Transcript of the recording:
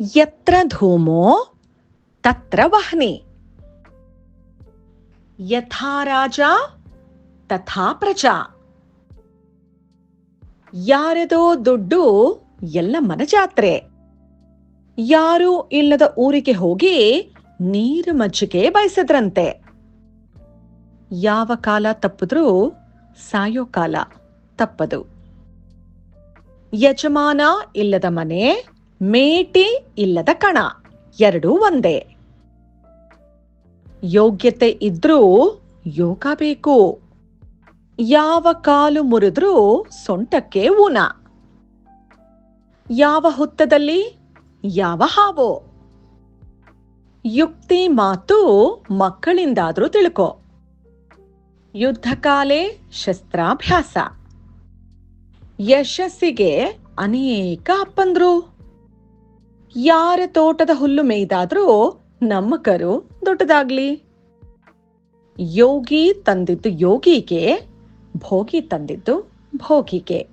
ಯತ್ರ ಧೂಮೋ ತತ್ರ ವಹ್ನಿ ಯಥಾ ರಾಜ ತಥಾ ಪ್ರಜಾ ಯಾರದೋ ದುಡ್ಡು ಎಲ್ಲ ಮನಜಾತ್ರೆ ಯಾರೂ ಇಲ್ಲದ ಊರಿಗೆ ಹೋಗಿ ನೀರು ಮಜ್ಜಿಗೆ ಬಯಸದ್ರಂತೆ. ಯಾವ ಕಾಲ ತಪ್ಪಿದ್ರೂ ಸಾಯೋ ಕಾಲ ತಪ್ಪದು. ಯಜಮಾನ ಇಲ್ಲದ ಮನೆ ಮೇಟಿ ಇಲ್ಲದ ಕಣ. ಎರಡೂ ಒಂದೇ. ಯೋಗ್ಯತೆ ಇದ್ರೂ ಯೋಗ ಬೇಕು. ಯಾವ ಕಾಲು ಮುರಿದ್ರೂ ಸೊಂಟಕ್ಕೆ ಊನ. ಯಾವ ಹುತ್ತದಲ್ಲಿ ಯಾವ ಹಾವು. ಯುಕ್ತಿ ಮಾತು ಮಕ್ಕಳಿಂದಾದ್ರೂ ತಿಳ್ಕೊ. ಯುದ್ಧಕಾಲೆ ಶಸ್ತ್ರಾಭ್ಯಾಸ. ಯಶಸ್ಸಿಗೆ ಅನೇಕ ಅಪ್ಪಂದ್ರು. ಯಾರ ತೋಟದ ಹುಲ್ಲು ಮೇಯ್ದಾದ್ರೂ ನಮ್ಮ ಕರು ದೊಡ್ಡದಾಗ್ಲಿ. ಯೋಗಿ ತಂದಿದ್ದು ಯೋಗಿಗೆ ಭೋಗಿ ತಂದಿದ್ದು ಭೋಗಿಗೆ.